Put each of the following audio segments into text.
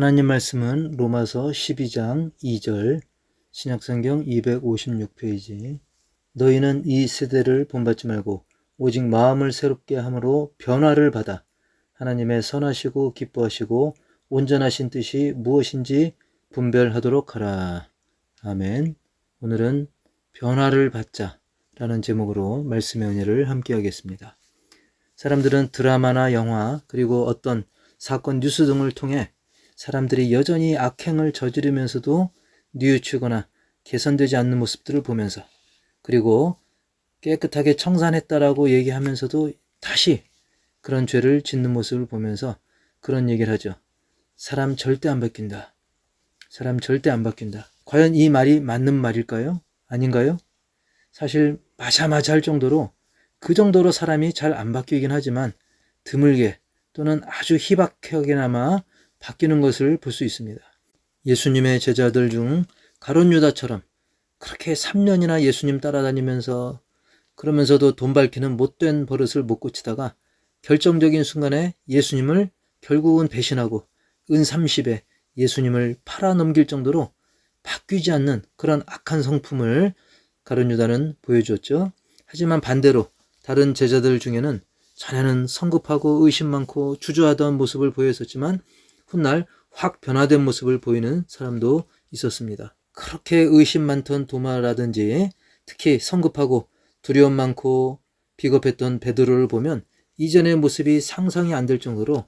하나님 말씀은 로마서 12장 2절 신약성경 256페이지 너희는 이 세대를 본받지 말고 오직 마음을 새롭게 함으로 변화를 받아 하나님의 선하시고 기뻐하시고 온전하신 뜻이 무엇인지 분별하도록 하라. 아멘. 오늘은 변화를 받자 라는 제목으로 말씀의 은혜를 함께 하겠습니다. 사람들은 드라마나 영화 그리고 어떤 사건 뉴스 등을 통해 사람들이 여전히 악행을 저지르면서도 뉘우치거나 개선되지 않는 모습들을 보면서 그리고 깨끗하게 청산했다라고 얘기하면서도 다시 그런 죄를 짓는 모습을 보면서 그런 얘기를 하죠. 사람 절대 안 바뀐다. 사람 절대 안 바뀐다. 과연 이 말이 맞는 말일까요? 아닌가요? 사실 마자마자 할 정도로 그 정도로 사람이 잘 안 바뀌긴 하지만 드물게 또는 아주 희박하게나마 바뀌는 것을 볼 수 있습니다. 예수님의 제자들 중 가론 유다처럼 그렇게 3년이나 예수님 따라다니면서 그러면서도 돈 밝히는 못된 버릇을 못 고치다가 결정적인 순간에 예수님을 결국은 배신하고 은 30에 예수님을 팔아넘길 정도로 바뀌지 않는 그런 악한 성품을 가론 유다는 보여주었죠. 하지만 반대로 다른 제자들 중에는 자네는 성급하고 의심 많고 주저하던 모습을 보였었지만 훗날 확 변화된 모습을 보이는 사람도 있었습니다. 그렇게 의심 많던 도마라든지 특히 성급하고 두려움 많고 비겁했던 베드로를 보면 이전의 모습이 상상이 안 될 정도로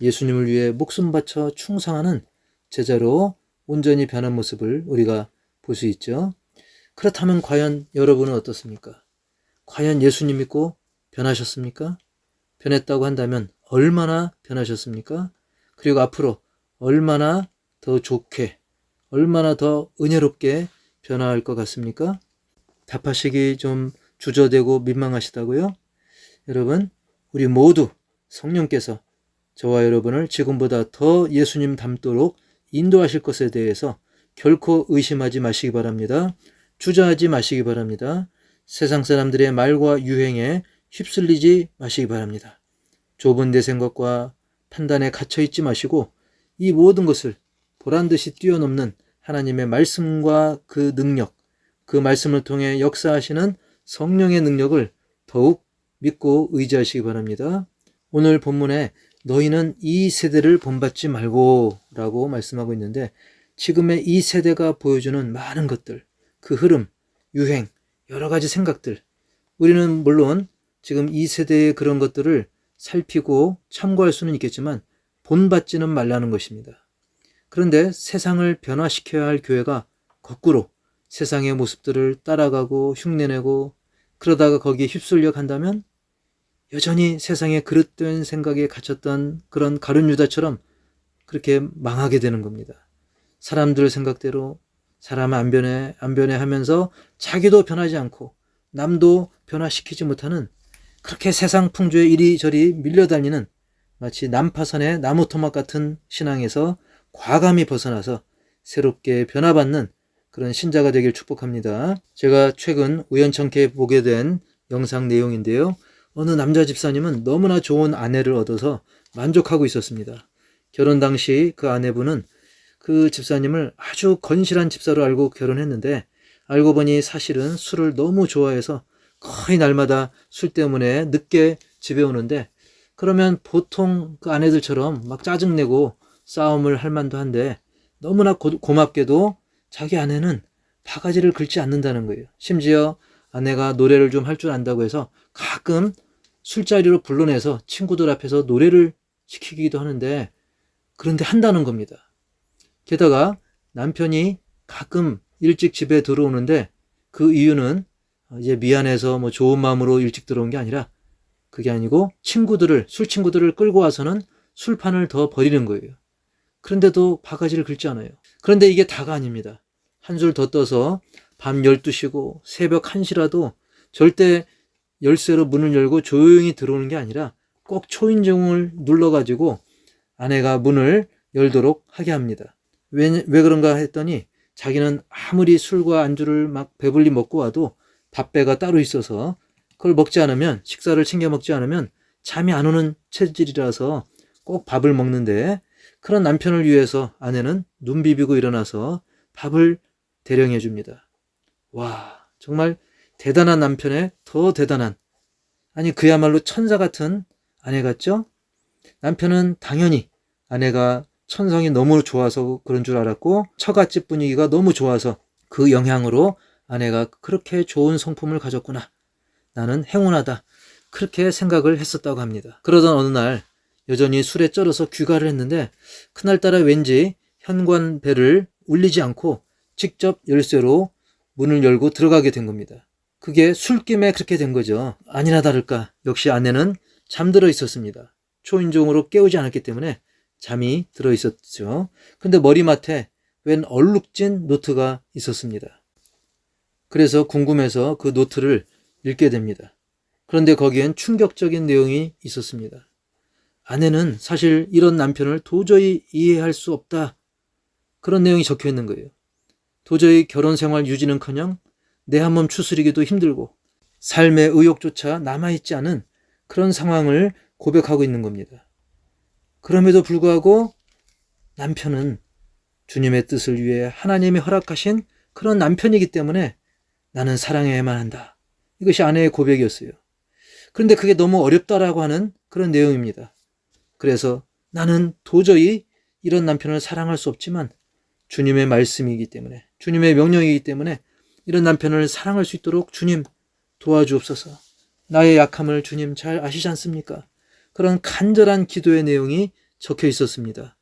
예수님을 위해 목숨 바쳐 충성하는 제자로 온전히 변한 모습을 우리가 볼 수 있죠. 그렇다면 과연 여러분은 어떻습니까? 과연 예수님 믿고 변하셨습니까? 변했다고 한다면 얼마나 변하셨습니까? 그리고 앞으로 얼마나 더 좋게, 얼마나 더 은혜롭게 변화할 것 같습니까? 답하시기 좀 주저되고 민망하시다고요? 여러분, 우리 모두 성령께서 저와 여러분을 지금보다 더 예수님 닮도록 인도하실 것에 대해서 결코 의심하지 마시기 바랍니다. 주저하지 마시기 바랍니다. 세상 사람들의 말과 유행에 휩쓸리지 마시기 바랍니다. 좁은 내 생각과 판단에 갇혀 있지 마시고 이 모든 것을 보란 듯이 뛰어넘는 하나님의 말씀과 그 능력, 그 말씀을 통해 역사하시는 성령의 능력을 더욱 믿고 의지하시기 바랍니다. 오늘 본문에 너희는 이 세대를 본받지 말고 라고 말씀하고 있는데 지금의 이 세대가 보여주는 많은 것들, 그 흐름, 유행, 여러 가지 생각들. 우리는 물론 지금 이 세대의 그런 것들을 살피고 참고할 수는 있겠지만 본받지는 말라는 것입니다. 그런데 세상을 변화시켜야 할 교회가 거꾸로 세상의 모습들을 따라가고 흉내내고 그러다가 거기에 휩쓸려 간다면 여전히 세상의 그릇된 생각에 갇혔던 그런 가룟 유다처럼 그렇게 망하게 되는 겁니다. 사람들 생각대로 사람 안 변해 안 변해 하면서 자기도 변하지 않고 남도 변화시키지 못하는 그렇게 세상 풍조에 이리저리 밀려다니는 마치 난파선의 나무 토막 같은 신앙에서 과감히 벗어나서 새롭게 변화받는 그런 신자가 되길 축복합니다. 제가 최근 우연찮게 보게 된 영상 내용인데요. 어느 남자 집사님은 너무나 좋은 아내를 얻어서 만족하고 있었습니다. 결혼 당시 그 아내분은 그 집사님을 아주 건실한 집사로 알고 결혼했는데 알고 보니 사실은 술을 너무 좋아해서 거의 날마다 술 때문에 늦게 집에 오는데 그러면 보통 그 아내들처럼 막 짜증내고 싸움을 할 만도 한데 너무나 고, 고맙게도 자기 아내는 바가지를 긁지 않는다는 거예요. 심지어 아내가 노래를 좀 할 줄 안다고 해서 가끔 술자리로 불러내서 친구들 앞에서 노래를 시키기도 하는데 그런데 한다는 겁니다. 게다가 남편이 가끔 일찍 집에 들어오는데 그 이유는 이제 미안해서 뭐 좋은 마음으로 일찍 들어온 게 아니라 그게 아니고 친구들을 술 친구들을 끌고 와서는 술판을 더 버리는 거예요. 그런데도 바가지를 긁지 않아요. 그런데 이게 다가 아닙니다. 한 술 더 떠서 밤 12시고 새벽 1시라도 절대 열쇠로 문을 열고 조용히 들어오는 게 아니라 꼭 초인종을 눌러가지고 아내가 문을 열도록 하게 합니다. 왜, 왜 그런가 했더니 자기는 아무리 술과 안주를 막 배불리 먹고 와도 밥배가 따로 있어서 그걸 먹지 않으면 식사를 챙겨 먹지 않으면 잠이 안 오는 체질이라서 꼭 밥을 먹는데 그런 남편을 위해서 아내는 눈 비비고 일어나서 밥을 대령해 줍니다. 와, 정말 대단한 남편에 더 대단한, 아니, 그야말로 천사 같은 아내 같죠? 남편은 당연히 아내가 천성이 너무 좋아서 그런 줄 알았고, 처갓집 분위기가 너무 좋아서 그 영향으로 아내가 그렇게 좋은 성품을 가졌구나. 나는 행운하다. 그렇게 생각을 했었다고 합니다. 그러던 어느 날 여전히 술에 쩔어서 귀가를 했는데 그날따라 왠지 현관 벨을 울리지 않고 직접 열쇠로 문을 열고 들어가게 된 겁니다. 그게 술김에 그렇게 된 거죠. 아니나 다를까 역시 아내는 잠들어 있었습니다. 초인종으로 깨우지 않았기 때문에 잠이 들어 있었죠. 근데 머리맡에 웬 얼룩진 노트가 있었습니다. 그래서 궁금해서 그 노트를 읽게 됩니다. 그런데 거기엔 충격적인 내용이 있었습니다. 아내는 사실 이런 남편을 도저히 이해할 수 없다. 그런 내용이 적혀 있는 거예요. 도저히 결혼 생활 유지는 커녕 내 한 몸 추스리기도 힘들고 삶의 의욕조차 남아있지 않은 그런 상황을 고백하고 있는 겁니다. 그럼에도 불구하고 남편은 주님의 뜻을 위해 하나님이 허락하신 그런 남편이기 때문에 나는 사랑해야만 한다. 이것이 아내의 고백이었어요. 그런데 그게 너무 어렵다라고 하는 그런 내용입니다. 그래서 나는 도저히 이런 남편을 사랑할 수 없지만 주님의 말씀이기 때문에, 주님의 명령이기 때문에 이런 남편을 사랑할 수 있도록 주님 도와주옵소서. 나의 약함을 주님 잘 아시지 않습니까? 그런 간절한 기도의 내용이 적혀 있었습니다.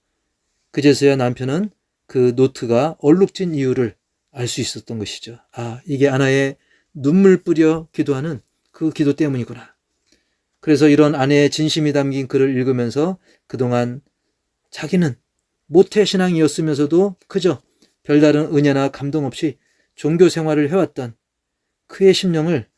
그제서야 남편은 그 노트가 얼룩진 이유를 알 수 있었던 것이죠. 아, 이게 아나의 눈물 뿌려 기도하는 그 기도 때문이구나. 그래서 이런 아내의 진심이 담긴 글을 읽으면서 그동안 자기는 모태 신앙이었으면서도 그저 별다른 은혜나 감동 없이 종교 생활을 해왔던 그의 심령을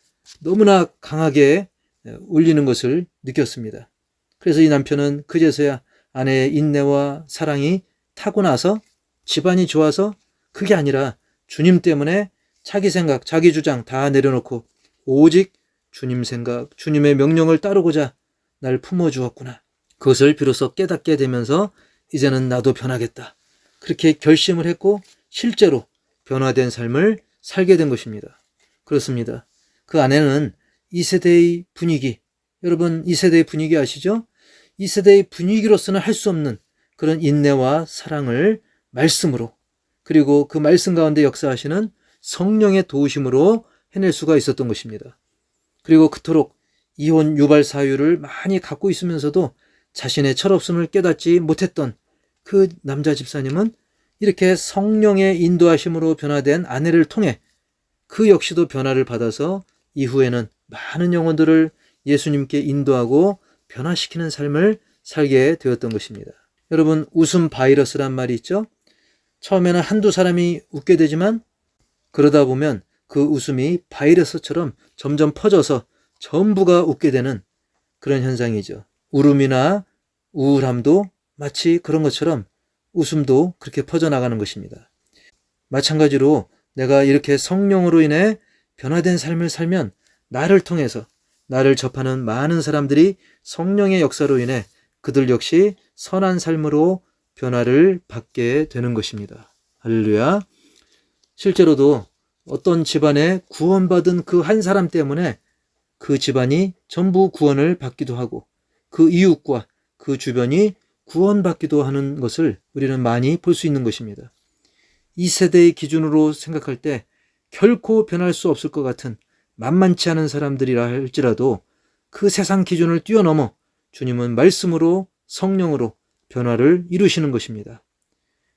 너무나 강하게 울리는 것을 느꼈습니다. 그래서 이 남편은 그제서야 아내의 인내와 사랑이 타고 나서 집안이 좋아서 그게 아니라 주님 때문에 자기 생각, 자기 주장 다 내려놓고 오직 주님 생각, 주님의 명령을 따르고자 날 품어주었구나. 그것을 비로소 깨닫게 되면서 이제는 나도 변하겠다. 그렇게 결심을 했고 실제로 변화된 삶을 살게 된 것입니다. 그렇습니다. 그 안에는 이 세대의 분위기, 여러분 이 세대의 분위기 아시죠? 이 세대의 분위기로서는 할 수 없는 그런 인내와 사랑을 말씀으로 그리고 그 말씀 가운데 역사하시는 성령의 도우심으로 해낼 수가 있었던 것입니다. 그리고 그토록 이혼 유발 사유를 많이 갖고 있으면서도 자신의 철없음을 깨닫지 못했던 그 남자 집사님은 이렇게 성령의 인도하심으로 변화된 아내를 통해 그 역시도 변화를 받아서 이후에는 많은 영혼들을 예수님께 인도하고 변화시키는 삶을 살게 되었던 것입니다. 여러분, 웃음 바이러스란 말이 있죠? 처음에는 한두 사람이 웃게 되지만 그러다 보면 그 웃음이 바이러스처럼 점점 퍼져서 전부가 웃게 되는 그런 현상이죠. 울음이나 우울함도 마치 그런 것처럼 웃음도 그렇게 퍼져나가는 것입니다. 마찬가지로 내가 이렇게 성령으로 인해 변화된 삶을 살면 나를 통해서 나를 접하는 많은 사람들이 성령의 역사로 인해 그들 역시 선한 삶으로 변화를 받게 되는 것입니다. 할렐루야. 실제로도 어떤 집안에 구원받은 그 한 사람 때문에 그 집안이 전부 구원을 받기도 하고 그 이웃과 그 주변이 구원받기도 하는 것을 우리는 많이 볼 수 있는 것입니다. 이 세대의 기준으로 생각할 때 결코 변할 수 없을 것 같은 만만치 않은 사람들이라 할지라도 그 세상 기준을 뛰어넘어 주님은 말씀으로 성령으로 변화를 이루시는 것입니다.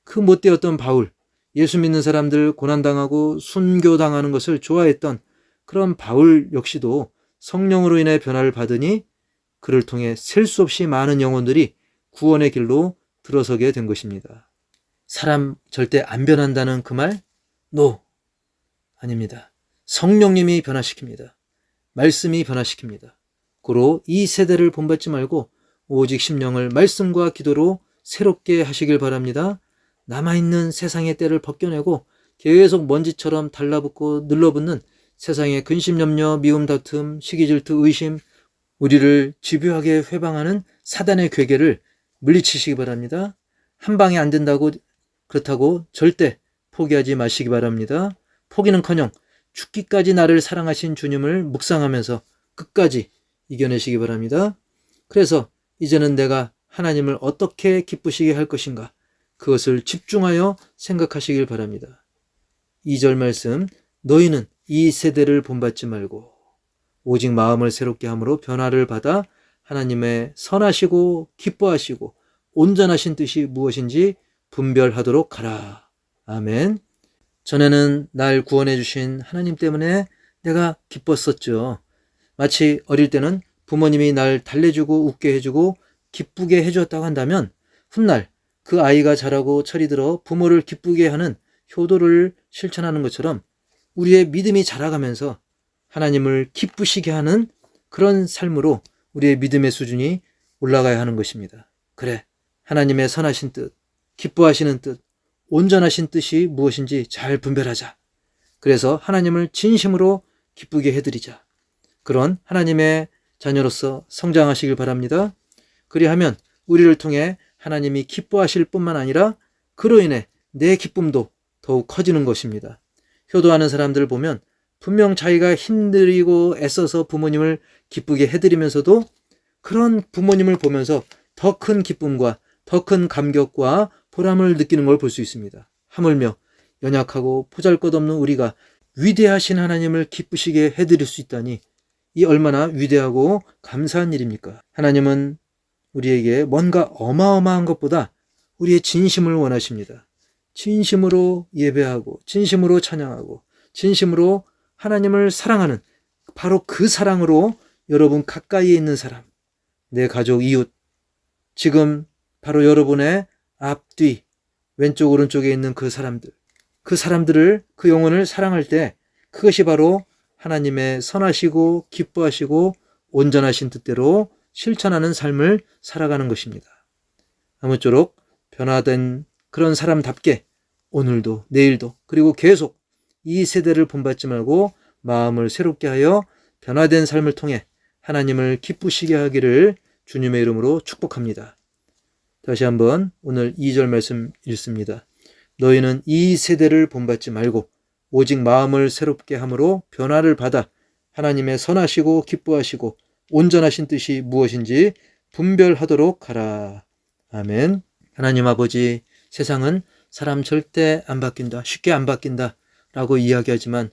그 못되었던 바울, 예수 믿는 사람들 고난당하고 순교당하는 것을 좋아했던 그런 바울 역시도 성령으로 인해 변화를 받으니 그를 통해 셀 수 없이 많은 영혼들이 구원의 길로 들어서게 된 것입니다. 사람 절대 안 변한다는 그 말? 노. 아닙니다. 성령님이 변화시킵니다. 말씀이 변화시킵니다. 고로 이 세대를 본받지 말고 오직 심령을 말씀과 기도로 새롭게 하시길 바랍니다. 남아있는 세상의 때를 벗겨내고 계속 먼지처럼 달라붙고 늘러붙는 세상의 근심, 염려, 미움, 다툼, 시기, 질투, 의심, 우리를 집요하게 회방하는 사단의 괴계를 물리치시기 바랍니다. 한 방에 안 된다고 그렇다고 절대 포기하지 마시기 바랍니다. 포기는커녕 죽기까지 나를 사랑하신 주님을 묵상하면서 끝까지 이겨내시기 바랍니다. 그래서 이제는 내가 하나님을 어떻게 기쁘시게 할 것인가 그것을 집중하여 생각하시길 바랍니다. 2절 말씀 너희는 이 세대를 본받지 말고 오직 마음을 새롭게 함으로 변화를 받아 하나님의 선하시고 기뻐하시고 온전하신 뜻이 무엇인지 분별하도록 하라. 아멘. 전에는 날 구원해 주신 하나님 때문에 내가 기뻤었죠. 마치 어릴 때는 부모님이 날 달래주고 웃게 해주고 기쁘게 해주었다고 한다면 훗날 그 아이가 자라고 철이 들어 부모를 기쁘게 하는 효도를 실천하는 것처럼 우리의 믿음이 자라가면서 하나님을 기쁘시게 하는 그런 삶으로 우리의 믿음의 수준이 올라가야 하는 것입니다. 그래, 하나님의 선하신 뜻, 기뻐하시는 뜻, 온전하신 뜻이 무엇인지 잘 분별하자. 그래서 하나님을 진심으로 기쁘게 해드리자. 그런 하나님의 자녀로서 성장하시길 바랍니다. 그리하면 우리를 통해 하나님이 기뻐하실 뿐만 아니라 그로 인해 내 기쁨도 더욱 커지는 것입니다. 효도하는 사람들을 보면 분명 자기가 힘들이고 애써서 부모님을 기쁘게 해드리면서도 그런 부모님을 보면서 더 큰 기쁨과 더 큰 감격과 보람을 느끼는 걸 볼 수 있습니다. 하물며 연약하고 보잘것없는 우리가 위대하신 하나님을 기쁘시게 해드릴 수 있다니 이 얼마나 위대하고 감사한 일입니까? 하나님은 우리에게 뭔가 어마어마한 것보다 우리의 진심을 원하십니다. 진심으로 예배하고, 진심으로 찬양하고, 진심으로 하나님을 사랑하는 바로 그 사랑으로 여러분 가까이에 있는 사람, 내 가족, 이웃, 지금 바로 여러분의 앞뒤, 왼쪽, 오른쪽에 있는 그 사람들, 그 사람들을, 그 영혼을 사랑할 때 그것이 바로 하나님의 선하시고 기뻐하시고 온전하신 뜻대로 실천하는 삶을 살아가는 것입니다. 아무쪼록 변화된 그런 사람답게 오늘도 내일도 그리고 계속 이 세대를 본받지 말고 마음을 새롭게 하여 변화된 삶을 통해 하나님을 기쁘시게 하기를 주님의 이름으로 축복합니다. 다시 한번 오늘 2절 말씀 읽습니다. 너희는 이 세대를 본받지 말고 오직 마음을 새롭게 함으로 변화를 받아 하나님의 선하시고 기뻐하시고 온전하신 뜻이 무엇인지 분별하도록 하라. 아멘. 하나님 아버지, 세상은 사람 절대 안 바뀐다. 쉽게 안 바뀐다. 라고 이야기하지만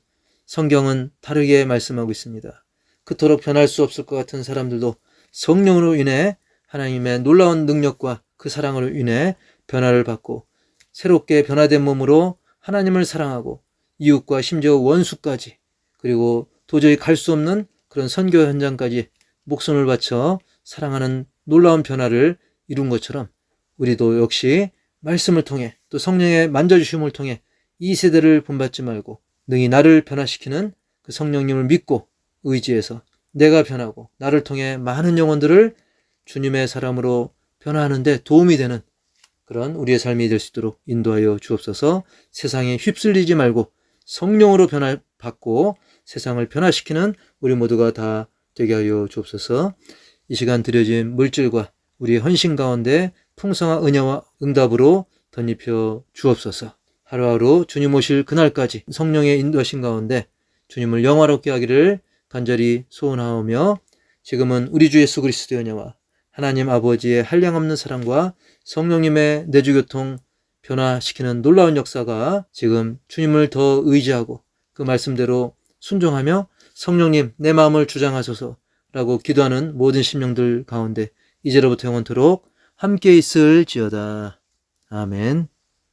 성경은 다르게 말씀하고 있습니다. 그토록 변할 수 없을 것 같은 사람들도 성령으로 인해 하나님의 놀라운 능력과 그 사랑으로 인해 변화를 받고 새롭게 변화된 몸으로 하나님을 사랑하고 이웃과 심지어 원수까지 그리고 도저히 갈 수 없는 그런 선교 현장까지 목숨을 바쳐 사랑하는 놀라운 변화를 이룬 것처럼 우리도 역시 말씀을 통해 또 성령의 만져주심을 통해 이 세대를 본받지 말고 능히 나를 변화시키는 그 성령님을 믿고 의지해서 내가 변하고 나를 통해 많은 영혼들을 주님의 사람으로 변화하는데 도움이 되는 그런 우리의 삶이 될 수 있도록 인도하여 주옵소서. 세상에 휩쓸리지 말고 성령으로 변화받고 세상을 변화시키는 우리 모두가 다 되게 하여 주옵소서. 이 시간 드려진 물질과 우리의 헌신 가운데 풍성한 은혜와 응답으로 덧입혀 주옵소서. 하루하루 주님 오실 그날까지 성령의 인도하신 가운데 주님을 영화롭게 하기를 간절히 소원하오며 지금은 우리 주 예수 그리스도의 은혜와 하나님 아버지의 한량없는 사랑과 성령님의 내주교통 변화시키는 놀라운 역사가 지금 주님을 더 의지하고 그 말씀대로 순종하며 성령님 내 마음을 주장하소서라고 기도하는 모든 심령들 가운데 이제로부터 영원토록 함께 있을지어다. 아멘.